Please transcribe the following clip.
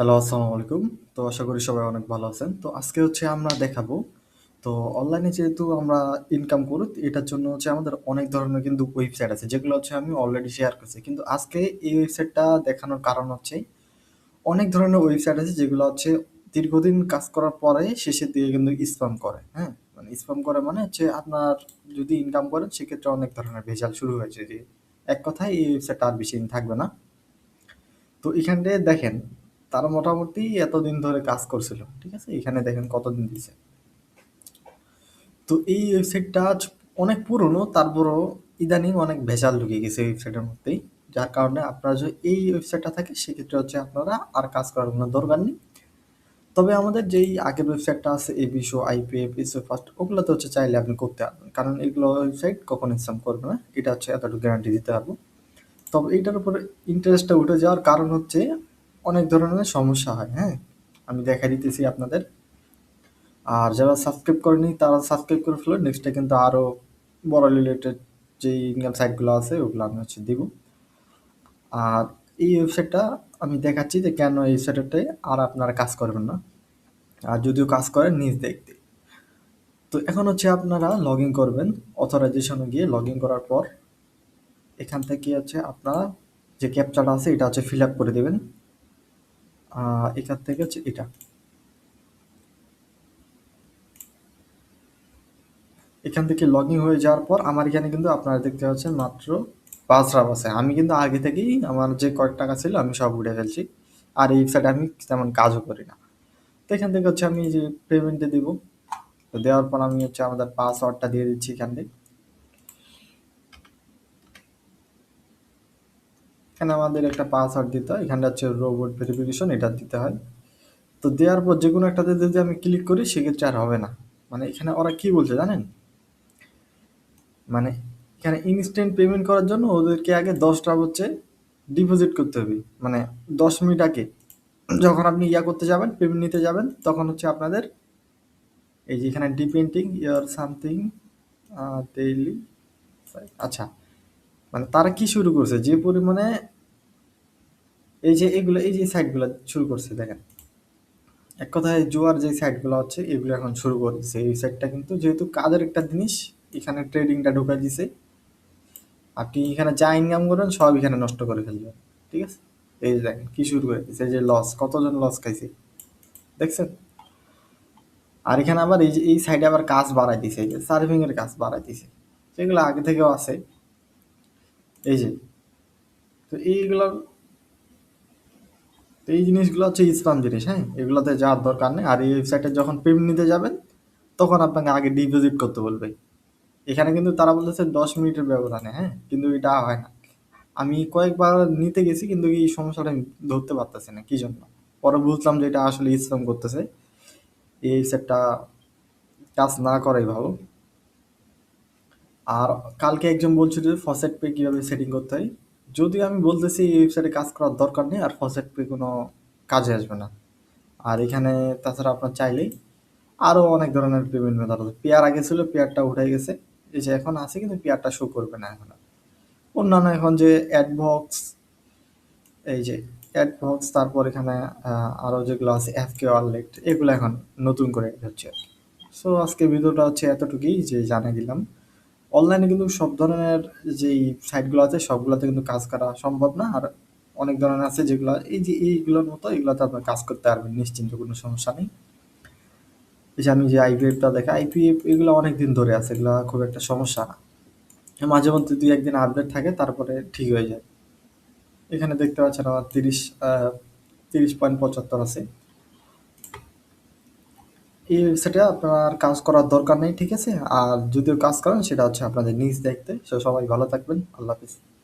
Hello, আসসালামু আলাইকুম। তো আশা করি সবাই অনেক ভালো আছেন। তো আজকে হচ্ছে আমরা দেখাবো, তো অনলাইনে যেহেতু আমরা ইনকাম করি, এটার জন্য হচ্ছে আমাদের অনেক ধরনের কিন্তু ওয়েবসাইট আছে, যেগুলো হচ্ছে আমি অলরেডি শেয়ার করছি। কিন্তু আজকে এই ওয়েবসাইটটা দেখানোর কারণ হচ্ছে, অনেক ধরনের ওয়েবসাইট আছে যেগুলো হচ্ছে দীর্ঘদিন কাজ করার পরে শেষের দিকে কিন্তু স্প্যাম করে, হ্যাঁ? মানে স্প্যাম করে মানে হচ্ছে আপনার যদি ইনকাম করেন সেক্ষেত্রে অনেক ধরনের ভেজাল শুরু হয়েছে যে, এক কথায় এই ওয়েবসাইটটা আর বেশি দিন থাকবে না। তো এখানটায় দেখেন তারা মোটামুটি এতদিন ধরে কাজ করছিল। ঠিক আছে? এখানে দেখেন কতদিন দিছে। তো এই ওয়েবসাইটটা অনেক পুরনো তারপরও ইদানিং অনেক ভেজাল ঢুকে গেছে ওয়েবসাইটের মধ্যেই। যার কারণে আপনারা যদি এই ওয়েবসাইটটা থাকে সেক্ষেত্রে হচ্ছে আপনারা আর কাজ করার কোনো দরকার নেই। তবে আমাদের যেই আগের ওয়েবসাইটটা আছে এবিশো, আইপিএফ, ইসোফাস্ট ওগুলোতে হচ্ছে চাইলে আপনি করতে পারবেন। কারণ এগুলো ওয়েবসাইট কখনো স্প্যাম করবে না। এটা হচ্ছে এতটুকু গ্যারান্টি দিতে পারব। তবে এইটার উপরে ইন্টারেস্টটা উঠে যাওয়ার কারণ হচ্ছে অনেক ধরনের সমস্যা হয়, হ্যাঁ? আমি দেখাই দিতেছি আপনাদের। আর যারা সাবস্ক্রাইব করেনি তারা সাবস্ক্রাইব করে ফেলো। নেক্সটে কিন্তু আরও বড় রিলেটেড যেই ইনকাম সাইটগুলো আছে ওগুলো আমি হচ্ছে দিব। আর এই ওয়েবসাইটটা আমি দেখাচ্ছি যে কেন এই ওয়েবসাইটটাতে আর আপনারা কাজ করবেন না। আর যদিও কাজ করেন নিজ দেখতে। তো এখন হচ্ছে আপনারা লগ ইন করবেন। অথরাইজেশনে গিয়ে লগ ইন করার পর এখান থেকে হচ্ছে আপনারা যে ক্যাপচাটা আছে এটা হচ্ছে ফিল আপ করে দেবেন। এখান থেকে হচ্ছে এটা। এখান থেকে লগ ইন হয়ে যাওয়ার পর আমার এখানে কিন্তু আপনারা দেখতে পাচ্ছেন মাত্র পাঁচ রাব আছে। আমি কিন্তু আগে থেকেই আমার যে কয়েক টাকা ছিল আমি সব উঠে ফেলছি। আর এই ওয়েবসাইটে আমি তেমন কাজও করি না। তো এখান থেকে হচ্ছে আমি যে পেমেন্টে দিব। তো দেওয়ার পর আমি হচ্ছে আমাদের পাসওয়ার্ডটা দিয়ে দিচ্ছি এখান থেকে। এখানে আমাদের একটা পাসওয়ার্ড দিতে হয়। এখানটা হচ্ছে রোবট ভেরিফিকেশন এটা দিতে হয়। তো দেওয়ার পর যেকোনো একটাতে যদি আমি ক্লিক করি সেক্ষেত্রে আর হবে না। মানে এখানে ওরা কি বলছে জানেন? মানে এখানে ইনস্ট্যান্ট পেমেন্ট করার জন্য ওদেরকে আগে দশটা হচ্ছে ডিপোজিট করতে হবে। মানে দশ মিনিট আগে যখন আপনি ইয়া করতে যাবেন, পেমেন্ট নিতে যাবেন তখন হচ্ছে আপনাদের এই যে এখানে ডিপেন্ডিং ইয়ার সামথিং ডেইলি আচ্ছা মানে তারা কি শুরু করছে? যে পরিমাণে এই যে এগুলো, এই যে সাইটগুলো শুরু করছে, দেখেন। এক কথায় জুয়ার যে সাইটগুলো হচ্ছে, এগুলো এখন শুরু করেছে এই সাইটটা কিন্তু যেহেতু কাজের একটা জিনিস, এখানে ট্রেডিংটা ঢুকাই দিছে। আপনি এখানে যা ইনকাম করেন, সব এখানে নষ্ট করে ফেলবেন ঠিক আছে? এই যে দেখেন, কি শুরু করে দিচ্ছে এই যে লস কতজন লস খাইছে? দেখছেন? আর এখানে আবার এই যে, এই সাইডে আবার কাজ বাড়াই দিছে। এই যে সার্ভিংয়ের কাজ বাড়াই দিছে। সেগুলো আগে থেকেও আছে এই যে, তো এইগুলো এই জিনিসগুলো হচ্ছে ইসলাম জিনিস হ্যাঁ? এগুলোতে যাওয়ার দরকার নেই। আর এই ওয়েবসাইটে যখন পেমেন্ট নিতে যাবেন, তখন আপনাকে আগে ডিপোজিট করতে বলবে। এখানে কিন্তু তারা বলতেছে দশ মিনিটের ব্যবধানে হ্যাঁ? কিন্তু এটা হয় না। আমি কয়েকবার নিতে গেছি, কিন্তু এই সমস্যাটা ধরতে পারতেছি না, কি জন্য? পরে বুঝলাম যে এটা আসলে ইসলাম করতেছে। এই ওয়েবসাইটটা কাজ না করাই ভালো। আর কালকে একজন বলছিল যে ফসেট পে কীভাবে সেটিং করতে হয়। যদিও আমি বলতেছি এই ওয়েবসাইটে কাজ করার দরকার নেই আর ফসেট পে কোনো কাজে আসবে না। আর এখানে তাছাড়া আপনার চাইলেই আরও অনেক ধরনের পেমেন্ট মেথড আছে। পেয়ার আগে ছিল পেয়ারটা উঠে গেছে, এই যে এখন আছে কিন্তু পেয়ারটা শো করবে না এখন অন্যান্য এখন যে অ্যাডবক্স এই যে অ্যাডবক্স তারপর এখানে আরও যেগুলো আছে এফ কে ওয়ালেট এগুলো এখন নতুন করে হচ্ছে সো আজকে ভিডিওটা হচ্ছে এতটুকুই, যে জানিয়ে দিলাম। অনলাইনে কিন্তু সব ধরনের যেই সাইটগুলো আছে, সবগুলোতে কিন্তু কাজ করা সম্ভব না। আর অনেক ধরনের আছে যেগুলো, এই যে এইগুলোর মতো এগুলোতে আপনার কাজ করতে পারবেন, নিশ্চিন্ত, কোনো সমস্যা নেই। এই যে আমি যে আইপিএফটা দেখা আইপিএফ এগুলো অনেক দিন ধরে আছে, এগুলো খুব একটা সমস্যা না। মাঝে মধ্যে দুই একদিন আপডেট থাকে, তারপরে ঠিক হয়ে যায়। এখানে দেখতে পাচ্ছেন আমার তিরিশ তিরিশ পয়েন্ট পঁচাত্তর আছে। ওয়েবসাইটে আপনার কাজ করার দরকার নেই, ঠিক আছে? আর যদিও কাজ করেন, সেটা হচ্ছে আপনাদের নিজ দেখতে সবাই ভালো থাকবেন। আল্লাহ হাফিজ।